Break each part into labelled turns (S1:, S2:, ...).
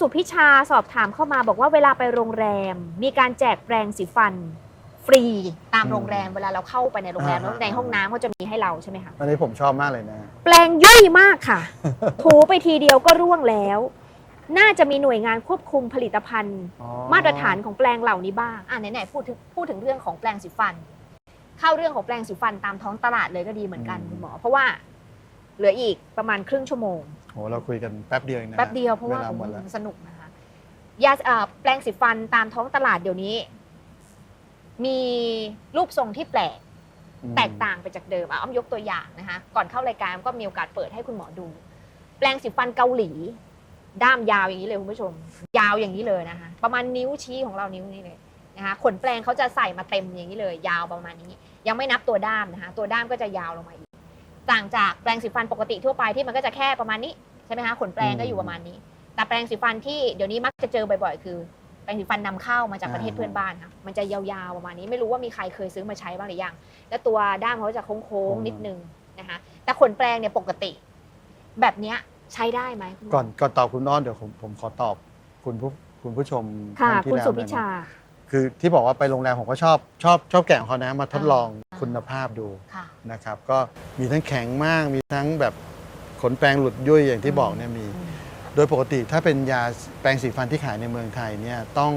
S1: สุพิชาสอบถามเข้ามาบอกว่าเวลาไปโรงแรม มีการแจกแปรงสีฟัน ฟรีตามโรงแรมเวลาเราเข้าไปในโรงแรมแล้วในห้องน้ำเขาจะมีให้เราใช่ไหมคะ
S2: อันนี้ผมชอบมากเลยนะ
S1: แปลงย่อยมากค่ะ ถูไปทีเดียวก็ร่วงแล้ว น่าจะมีหน่วยงานควบคุมผลิตภัณฑ์
S2: อ๋อ
S1: มาตรฐานของแปลงเหล่านี้บ้าง อะไหนๆพูดถึงพูดถึงเรื่องของแปลงสีฟัน เข้าเรื่องของแปลงสีฟันตามท้องตลาดเลยก็ดีเหมือนกันคุณหมอ เพราะว่าเหลืออีกประมาณครึ่งชั่วโมง
S2: โหเราคุยกันแป๊บเดียวเองนะ
S1: แป๊บเดียวเพราะว่า
S2: ลหมดแล้ว
S1: สนุกนะคะยาเอ่อแปลงสีฟันตามท้องตลาดเดี๋ยวนี้ มีรูปทรงที่แปลก
S2: อืม
S1: แตกต่างไปจากเดิมอะอ้อมยกตัวอย่างนะคะก่อนเข้ารายการก็มีโอกาสเปิดให้คุณหมอดู แปลงสีฟันเกาหลี ด้ามยาวอย่างนี้เลยคุณผู้ชม ยาวอย่างนี้เลยนะคะ ประมาณนิ้วชี้ของเรานิ้วนี้เลยนะคะขนแปลงเขาจะใส่มาเต็มอย่างนี้เลย ยาวประมาณนี้ ยังไม่นับตัวด้ามนะคะตัวด้ามก็จะยาวลงมาอีก ต่างจากแปลงสีฟันปกติทั่วไปที่มันก็จะแค่ประมาณนี้ใช่ไหมคะขนแปลงก็อยู่ประมาณนี้ แต่แปลงสีฟันที่เดี๋ยวนี้มักจะเจอบ่อยๆ คือแปรงสีฟันนำเข้ามาจากประเทศเพื่อนบ้านค่ะมันจะยาวๆประมาณนี้ไม่รู้ว่ามีใครเคยซื้อมาใช้บ้างหรือยังแล้วตัวด้ามเขาจะโค้งๆนิดนึงนะคะแต่ขนแปรงเนี่ยปกติ แบบเนี้ยใช้ได้ไหมคุณหม
S2: ก่อนก่อนตอบคุณน้อนเดี๋ยวผมผมขอตอบคุณผู้คุณผู้ชม
S1: ค่ะ
S2: ท่านที่
S1: คุณ
S2: แล้ว
S1: สุ
S2: หน่
S1: พิ
S2: อยนะ
S1: ชา
S2: คือที่บอกว่าไปโรงแรมผมก็ชอบชอบชอบแกะของเขานะมาทดลอง
S1: อ่า
S2: คุณภาพดู
S1: ค่ะ
S2: นะครับ ก็มีทั้งแข็งมาก มีทั้งแบบขนแปรงหลุดยุ่ยอย่างที่บอกเนี่ยมี
S1: อืม
S2: โดยปกติถ้าเป็นยาแปรงสีฟันที่ขายในเมืองไทยเนี่ยต้อง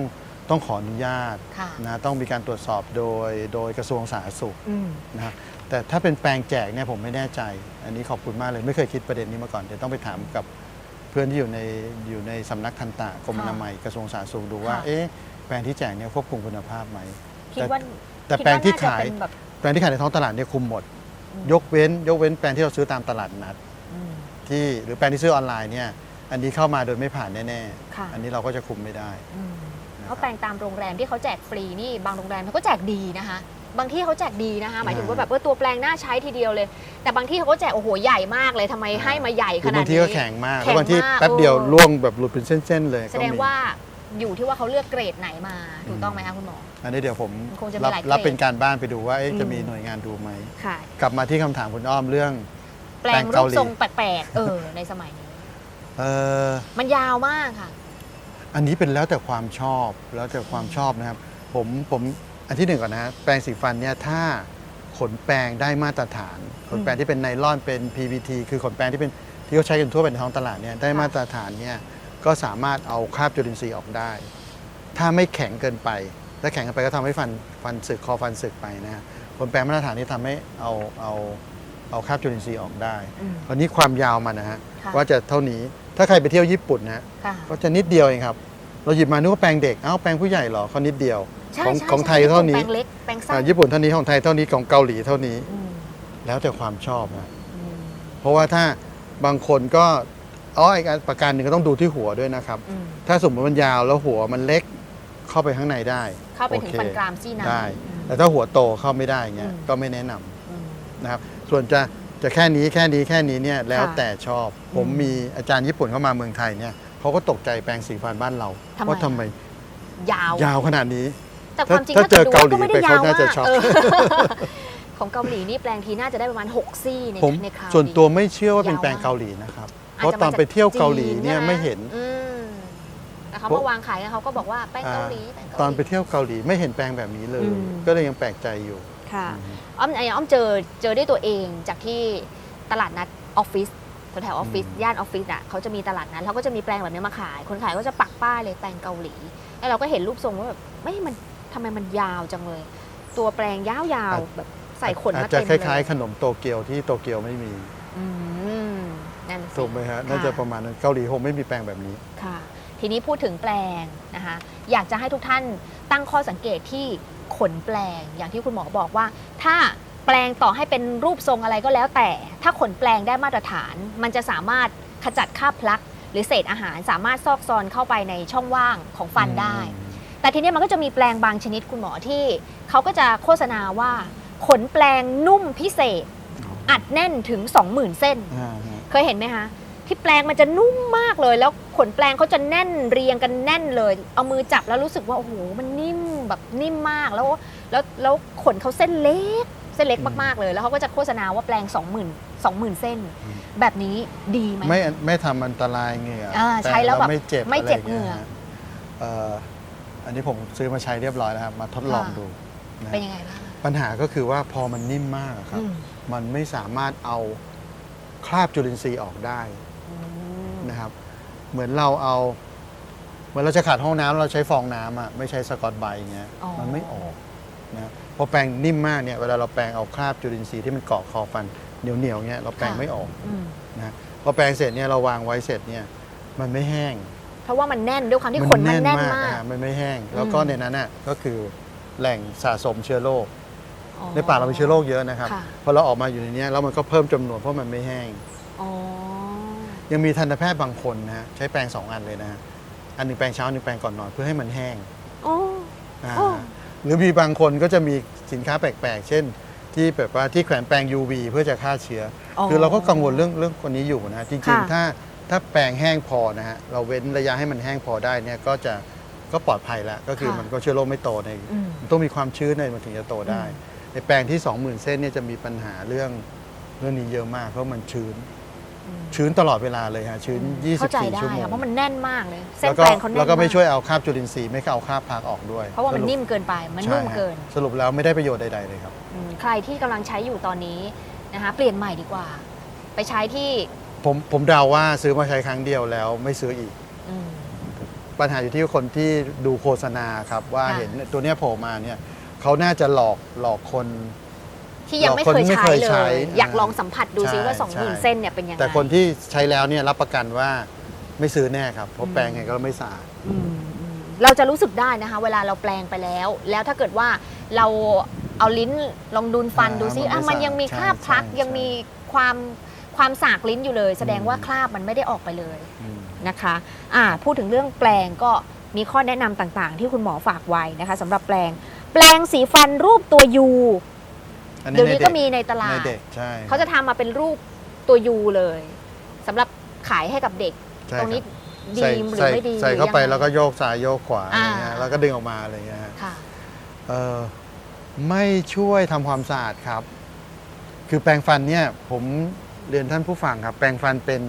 S2: ต้องขออนุญาต
S1: ค่ะ
S2: นะต้องมีการตรวจสอบโดยโดยกระทรวงสาธารณสุข
S1: อืม
S2: นะครับแต่ถ้าเป็นแปลงแจกเนี่ยผมไม่แน่ใจ อันนี้ขอบคุณมากเลยไม่เคยคิดประเด็นนี้มาก่อนเดี๋ยวต้องไปถามกับเพื่อนที่อยู่ในอยู่ในสำนักทันตะกรมอนามัยกระทรวงสาธารณสุขดูว่า
S1: ค่ะ
S2: เอ๊ะแปลงที่แจกเนี่ยควบคุมคุณภาพไหม
S1: คิดว่า
S2: แต่
S1: คิด
S2: แปลงที่
S1: ว่น่จะ
S2: ขาย
S1: เป็นแบบ
S2: แปลงที่ขายในท้องตลาดเนี่ยคุมหมด
S1: อืม
S2: ยกเว้น ยกเว้นแปลงที่เราซื้อตามตลาดนัด
S1: อืม
S2: ที่หรือแปลงที่ซื้อออนไลน์เนี่ยอันนี้เข้ามาโดยไม่ผ่านแน่
S1: ค่ะ
S2: ๆอันนี้เราก็จะคุมไม่ได้
S1: อืม
S2: นะค
S1: เขา
S2: รับ
S1: แปลงตามโรงแรมที่เขาแจกฟรีนี่บางโรงแรมเขาก็แจกดีนะคะบางที่เขาแจกดีนะคะหมายถึงว่าแบบเออตัวแปลงน่าใช้ทีเดียวเลย แต่บางที่เขาก็แจกโอ้โหใหญ่มากเลยทำไมให้มาใหญ่ข
S2: คือ
S1: นาด
S2: บางที
S1: นี้
S2: ก็แข็งมาก
S1: แข็
S2: แล้ว
S1: ง
S2: บางที
S1: มาก
S2: แป๊บเดียว
S1: เออ
S2: ล่วงแบบหลุดเป็นเส้นๆเลย
S1: แส
S2: ก็
S1: ดง
S2: มี
S1: ว่า อยู่ที่ว่าเขาเลือกเกรดไหนมาถูกต้องไหมคะคุณหมอ
S2: อันนี้เดี๋ยวผม
S1: มันคงจะมี
S2: รับ
S1: หลายเกรด
S2: รับเป็นการบ้านไปดูว่าเอ๊ะ
S1: อืม
S2: จะมีหน่วยงานดูไหม
S1: ค่ะ
S2: กลับมาที่คำถามคุณอ้อมเรื่อง
S1: แปลง
S2: แปลง
S1: รู
S2: เกา
S1: ป
S2: หลี
S1: ทรงแปลกๆเออ ในสมัยนี้
S2: เออ
S1: มันยาวมากค่ะ
S2: อันนี้เป็นแล้วแต่ความชอบแล้วแต่ความชอบนะครับ ผมผมอันที่หนึ่งก่อนนะฮะแปรงสีฟันเนี่ยถ้าขนแปรงได้มาตรฐาน ขนแปรงที่เป็นไนลอนเป็น PVT คือขนแปรงที่เป็นที่เขาใช้กันทั่วไปในท้องตลาดเนี่ยได้
S1: ค่ะ
S2: มาตรฐานเนี่ย ก็สามารถเอาคราบจุลินทรีย์ออกได้ ถ้าไม่แข็งเกินไป ถ้าแข็งเกินไปก็ทำให้ฟันฟันสึกคอฟันสึกไปนะฮะขนแปรงมาตรฐานนี่ทำให้เอาเอาเอาคราบจุลินทรีย์ออกได้
S1: อืม
S2: คราวนี้ความยาวมันนะฮะ
S1: ค่ะ
S2: ว่าจะเท่านี้ถ้าใครไปเที่ยวญี่ปุ่นนะฮะ
S1: ค่ะ
S2: ก็จะนิดเดียวเองครับ เราหยิบมานึกว่าแปรงเด็กเอ้าแปรงผู้ใหญ่เหรอเขานิดเดียว
S1: ใช่
S2: ของ
S1: ใช่
S2: ของไทย
S1: ใช่
S2: เท่านี้
S1: แปลงเล็กแปลงสั้
S2: อ่านญี่ปุ่นเท่านี้ของไทยเท่านี้ของเกาหลีเท่านี้
S1: อืม
S2: แล้วแต่ความชอบนะ
S1: อืม
S2: เพราะว่าถ้าบางคนก็ อ๋ออีกอันประการหนึ่งก็ต้องดูที่หัวด้วยนะครับ
S1: อืม
S2: ถ้าสมมติมันยาวแล้วหัวมันเล็กเข้าไปข้างในได้
S1: เข้าไปถึง
S2: โอค
S1: ฟันกรามซี่น้ำ
S2: ได้
S1: อืม
S2: แต่ถ้าหัวโตเข้าไม่ได้เงี้ย
S1: อืม
S2: ก็ไม่แนะนำ
S1: อืม
S2: นะครับ ส่วนจะจะแค่นี้แค่นี้แค่นี้เนี่ยแล้ว
S1: ค่ะ
S2: แต่ชอบผม
S1: อืม
S2: มีอาจารย์ญี่ปุ่นเข้ามาเมืองไทยเนี่ยเขาก็ตกใจแปรงสีฟันบ้านเรา
S1: ทำไม
S2: ว่าทำไม
S1: ยาว
S2: ยาวขนาดนี้
S1: แต่ความจริง
S2: ถ้า
S1: ถ้า
S2: เจอ
S1: ดู
S2: เกาหลี
S1: ไม่ได้
S2: ไป
S1: ยา
S2: เขา
S1: ว
S2: น่าจะ
S1: มาก
S2: ช็อก
S1: เออของเกาหลีนี่แปลงทีน่าจะได้ประมาณ 6 ซี่ใน
S2: ผม
S1: ในคราว
S2: ส่วน
S1: เดีย
S2: ตัวไม่เชื่อว่าเป็น
S1: ยาว
S2: แปลง
S1: มาก
S2: เกาหลีนะครับ
S1: อาจจะ
S2: เพราะตอนไปเที่ยวเกาหลีเนี่ย
S1: จีใช่
S2: ไม่เห็น
S1: อืมแต่เขา
S2: เพราะ
S1: มาวางขายกันเขาก็บอกว่าแป้งเกาหลีแป้งเกาหลี
S2: ตอนไปเที่ยวเกาหลีไม่เห็นแปลงแบบนี้เลย
S1: อืม
S2: ก็เลยยังแปลกใจอยู่
S1: ค่ะ
S2: อืม
S1: อ้อมไอ้อ้อมเจอเจอด้วยตัวเองจากที่ตลาดนัดออฟฟิศแถวๆออฟฟิศ
S2: อืม
S1: ย่านออฟฟิศอะเขาจะมีตลาดนัดเขาก็จะมีแปลงแบบนี้มาขาย คนขายก็จะปักป้ายเลยแปลงเกาหลีแล้วเราก็เห็นรูปทรงว่าแบบไม่มันทำไมมันยาวจังเลย ตัวแปลงยาวๆแบบใส่ขน
S2: อาจ
S1: มา
S2: จะ
S1: เต็ม
S2: ค
S1: เลย
S2: ล้ายๆ ขนมโตเกียวที่โตเกียวไม่มี
S1: อืม นั่นสิ
S2: ถูกไหมฮะน่าจะประมาณนั้นเกาหลีคงไม่มีแปลงแบบนี้
S1: ค่ะ ทีนี้พูดถึงแปลงนะคะอยากจะให้ทุกท่านตั้งข้อสังเกตที่ขนแปลงอย่างที่คุณหมอบอกว่า ถ้าแปลงต่อให้เป็นรูปทรงอะไรก็แล้วแต่ ถ้าขนแปลงได้มาตรฐาน มันจะสามารถขจัดคราบพลัก หรือเศษอาหารสามารถซอกซอนเข้าไปในช่องว่างของฟันได้ แต่ทีนี้มันก็จะมีแปลงบางชนิดคุณหมอที่เขาก็จะโฆษณาว่า ขนแปลงนุ่มพิเศษ อัดแน่นถึง 20,000 เส้น
S2: อ่าฮะ
S1: เคยเห็นไหมคะที่แปลงมันจะนุ่มมากเลย แล้วขนแปลงเขาจะแน่นเรียงกันแน่นเลย เอามือจับแล้วรู้สึกว่าโอ้โหมันนิ่มแบบนิ่มมากแล้วแล้วแล้วขนเขาเส้นเล็กเส้นเล็กมากๆเลย แล้วเขาก็จะโฆษณาว่าแปลง 20,000 20,000 เส้น
S2: อืม
S1: แบบนี้ดีไหม
S2: ไม่ไม่ทำอันตรายเหงื่อ
S1: อ่าใช้แล้วแบบ
S2: ไม่เจ็บ
S1: ไม่เจ็บะ
S2: รย่างงี้ย
S1: เหงื่อ
S2: ฮะเอ่ออันนี้ผมซื้อมาใช้เรียบร้อยแล้วครับมาทดลอง
S1: ค่ะ
S2: ดูนะ
S1: เป็นยังไงบ้าง
S2: ปัญหาก็คือว่าพอมันนิ่มมากอะครับ
S1: อืม
S2: มันไม่สามารถเอา คราบจุลินทรีย์ออกได้
S1: อืม
S2: นะครับ เหมือนเราเอา เหมือนเราจะขัดห้องน้ำเราใช้ฟองน้ำอะไม่ใช้สกอตไบรท์เงี้ย
S1: อ๋อ
S2: มันไม่ออกนะพอแปรงนิ่มมากเนี่ยเวลาเราแปรงเอาคราบจุลินทรีย์ที่มันเกาะคอฟันเหนียวๆเงี้ยเราแปรงไม่ออก
S1: อืม
S2: นะพอแปรงเสร็จเนี่ยเราวางไว้เสร็จเนี่ยมันไม่แห้ง
S1: เพราะว่ามันแน่นด้วยความที่ขนมันแน่นมาก
S2: นะฮะมันไม่แห้ง แล้วก็
S1: อืม
S2: ในนั้นน่ะก็คือแหล่งสะสมเชื้อโรค
S1: อ๋อ
S2: ในป่าเรามีเชื้อโรคเยอะนะครับ
S1: ค่ะ
S2: พอเราออกมาอยู่ในเนี้ยแล้วมันก็เพิ่มจำนวนเพราะมันไม่แห้ง
S1: อ๋อ
S2: ยังมีทันตแพทย์บางคนนะฮะใช้แปรงสองอันเลยนะฮะอันหนึ่งแปรงเช้าอันหนึ่งแปรงก่อนนอนเพื่อให้มันแห้ง
S1: โอ้
S2: อ่า
S1: โอ้
S2: หรือมีบางคนก็จะมีสินค้าแปลกๆ เช่น ที่แบบว่าที่แขวนแปรง UV เพื่อจะฆ่าเชื้ออคือเราก็กังวลเรื่องเรื่องคนนี้อยู่นะจริง
S1: ค่ะ
S2: ๆถ้าถ้าแปรงแห้งพอนะฮะเราเว้นระยะให้มันแห้งพอได้เนี่ยก็จะก็ปลอดภัยแล้วก็คือมันก็เชื้อโรคไม่โตใน
S1: อืม
S2: มันต้องมีความชื้นในมันถึงจะโตได้ ในแปรงที่ 20,000 เส้นเนี่ยจะมีปัญหาเรื่องเรื่องนี้เยอะมาก เพราะมันชื้น
S1: อืม
S2: ชื้นตลอดเวลาเลยฮะชื้น
S1: เข้าใจ
S2: 24
S1: ได้
S2: ชั่วโมง
S1: ค่ะเพราะมันแน่นมากเลย เส้น
S2: แล้วก็
S1: แปลงเขาแน่น
S2: แล้วก็ไม่า
S1: ก
S2: ช่วยเอาคราบจุลินทรีย์ไม่เอาคราบพักออกด้วย
S1: เพราะว่ามัน
S2: สป
S1: นิ่มเกินไปมัน
S2: ใช่
S1: นุ่ม
S2: ฮะ
S1: เกิน
S2: สรุปแล้วไม่ได้ประโยชน์ใดๆเลยครับ
S1: อืมใครที่กำลังใช้อยู่ตอนนี้นะคะเปลี่ยนใหม่ดีกว่า ไปใช้ที่
S2: ผมผมเดาว่าซื้อมาใช้ครั้งเดียวแล้วไม่ซื้ออีก
S1: อืม
S2: ปัญหาอยู่ที่คนที่ดูโฆษณาครับว่า
S1: ค่ะ
S2: เห็นตัวเนี้ยโผล่มาเนี่ย เขาน่าจะหลอกหลอกคน
S1: ที่ยังไม่
S2: เราคน
S1: เคย
S2: ไม่
S1: ใช้
S2: เคย
S1: เล
S2: ใช้
S1: ย อยากลองสัมผัสดูซิ
S2: ใช่
S1: ว่า2
S2: ใช่
S1: 0,000เส้นเนี่ยเป็นยังไง
S2: แต่คนที่ใช้แล้วเนี่ยรับประกันว่าไม่ซื้อแน่ครับ เพ
S1: อื
S2: ราะ
S1: ม
S2: แปรงไงก็ไม่สะอาด
S1: อืมอืมเราจะรู้สึกได้นะคะ เวลาเราแปลงไปแล้ว แล้วถ้าเกิดว่าเราเอาลิ้นลองดูนฟัน
S2: อ่า
S1: ดูซิ
S2: มันไม่
S1: อะมัน
S2: สะอาด
S1: ยังมี
S2: ใช่
S1: คราบพลัก
S2: ใช่
S1: ยังมีความความสากลิ้นอยู่เลย แสดงว่า
S2: อืม
S1: คราบมันไม่ได้ออกไปเลย
S2: อืม
S1: นะคะอ่าพูดถึงเรื่องแปลงก็มีข้อแนะนำต่างๆ ที่คุณหมอฝากไว้นะคะสำหรับแปลง แปลงสีฟันรูปตัวยู
S2: อัน
S1: เดี๋ยวนี้
S2: ใด็
S1: ก็มีในตลา
S2: ใน
S1: ด
S2: เด็กใช่
S1: เขาจะทำมาเป็นรูปตัวยูเลยสำหรับขายให้กับเด็ก
S2: ใช่
S1: ตรงนี้
S2: คบ
S1: ดี
S2: ใส่
S1: หรือ
S2: ใส่
S1: ไม่ดี
S2: ใส่เข้าไป
S1: หรือยังง
S2: แล้วก็โยกซ้ายโยกขวาอะไร
S1: อ่า
S2: เงี้ยแล้วก็ดึงออกมาอะไรเงี้ยฮะ
S1: ค่ะ
S2: เอ่อไม่ช่วยทำความสะอาดครับ คือแปรงฟันเนี่ยผมเรียนท่านผู้ฟังครับ แปรงฟันเป็น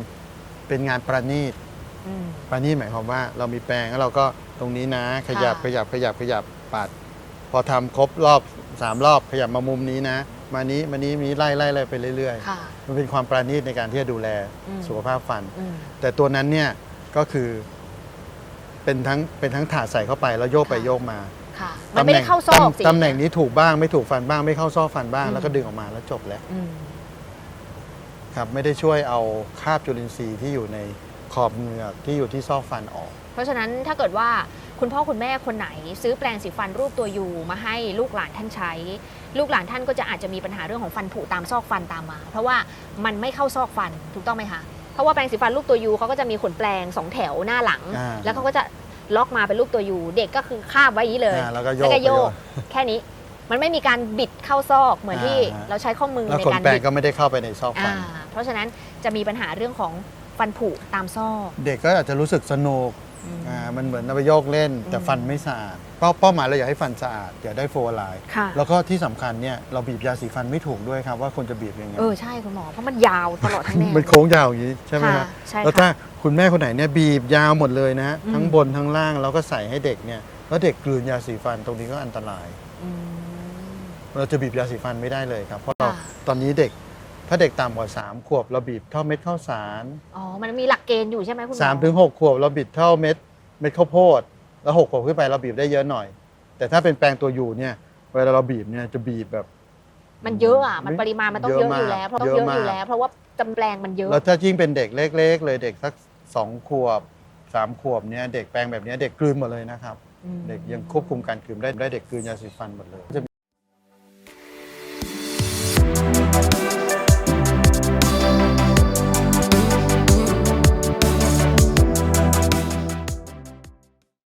S2: เป็นงานประณีต
S1: อืม
S2: ประณีตหมายความว่าเรามีแปรงแล้วเราก็ตรงนี้นะ ขยับ
S1: ค่ะ
S2: ขยับขยับขยับปัดพ อทำครบรอบสามรอบขยับมามุมนี้นะ มานี้มานี้มีไล่ไล่ไล่ไปเรื่อย
S1: ค่ะ
S2: ๆ มันเป็นความประณีตในการที่จะดูแล
S1: อืม
S2: สุขภาพฟัน
S1: อืม
S2: แต่ตัวนั้นเนี่ยก็คือเป็นทั้งเป็นทั้งถาดใส่เข้าไปแล้วโยกไป
S1: ค่ะ
S2: โยกมา
S1: ค่ะ มันไม่ได้
S2: ตำแหง
S1: เข้าซอกสิ
S2: ตำตำแหน่งนี้ถูกบ้างไม่ถูกฟันบ้างไม่เข้าซอกฟันบ้าง
S1: อืม
S2: แล้วก็ดึงออกมาแล้วจบแล้ว
S1: อืม
S2: ครับไม่ได้ช่วยเอาคราบจุลินทรีย์ที่อยู่ในขอบเหงือกที่อยู่ที่ซอกฟันออก
S1: เพราะฉะนั้นถ้าเกิดว่า คุณพ่อคุณแม่คนไหน ซื้อแปรงสีฟันรูปตัวยูมาให้ลูกหลานท่านใช้ ลูกหลานท่านก็จะอาจจะมีปัญหาเรื่องของฟันผุตามซอกฟันตามมา เพราะว่ามันไม่เข้าซอกฟันถูกต้องไหมคะเพราะว่าแปรงสีฟันรูปตัวยูเขาก็จะมีขนแปรงสองแถวหน้าหลัง
S2: อ่า
S1: แล้วเขาก็จะล็อกมาเป็นรูปตัวยูเด็กก็คือคาบไว้อย่างนี้เลย
S2: อ่าแล้วก็โย
S1: แล้ว
S2: ก
S1: ก็โยก
S2: ไป
S1: แค่นี้มันไม่มีการบิดเข้าซอกเหมือนที่
S2: อ่า
S1: เราใช้ข้อมือ
S2: แล้ว
S1: ใน
S2: ขน
S1: การ
S2: แปรง
S1: บิด
S2: ก็ไม่ได้เข้าไปในซอกฟั
S1: อ่าน เพราะฉะนั้นจะมีปัญหาเรื่องของฟันผุตามซอก
S2: เด็กก็อาจจะรู้สึกสนุก
S1: อืม
S2: อ่ามันเหมือนเอาไปโยกเล่น แต่
S1: อืม
S2: ฟันไม่สะอาดเป้าเป้าหมายเราอยากให้ฟันสะอาดอยากได้โฟลาร์
S1: ค่ะ
S2: แล้วก็ที่สำคัญเนี่ยเราบีบยาสีฟันไม่ถูกด้วยครับว่าควรจะบีบยังไง
S1: เออ ใช่คุณหมอ เพราะมันยาวตลอดทั้งแนว
S2: มันโค้งยาวอย่างนี้ใช่ไหมค
S1: ค่ะ
S2: รับ
S1: ใช่
S2: แล้ว
S1: ค่ะ
S2: ถ้าคุณแม่คนไหนเนี่ยบีบยาวหมดเลยนะฮะ
S1: อืม
S2: ทั้งบนทั้งล่างแล้วก็ใส่ให้เด็กเนี่ยแล้วเด็กกลืนยาสีฟันตรงนี้ก็อันตราย
S1: อืม
S2: เราจะบีบยาสีฟันไม่ได้เลยครับ เพราะเรา
S1: ค่ะ
S2: ตอนนี้เด็ก ถ้าเด็กต่ำกว่า 3 ขวบเราบีบเท่าเม็ดข้าวสาร
S1: อ๋อ มันมีหลักเกณฑ์อยู่ใช่ไหมคุณหมอ
S2: 3ถึง6ขวบเราบีบเท่าเม็ดเม็ดข้าวโพด แล้ว6ขวบขึ้นไปเราบีบได้เยอะหน่อย แต่ถ้าเป็นแปลงตัวอยู่เนี่ยเวลาเราบีบเนี่ยจะบีบแบบ
S1: มันเยอะอะ มันปริมาณมันต้องเยอะอยู่
S2: เยอะมาก
S1: แล้วเพราะต้องเยอะ
S2: เยอะมาก
S1: อยู่แล้ว เพราะว่าจำแปลงมันเยอะ
S2: แล้วถ้ายิ่งเป็นเด็กเล็ก ๆ เลยเด็กสักสองขวบสามขวบเนี่ยเด็กแปลงแบบเนี้ยเด็กกลืนหมดเลยนะครับ
S1: อืม
S2: เด็กยังควบคุมการกลืนได้ได้เด็กกลืนยาสีฟันหมดเลยจะ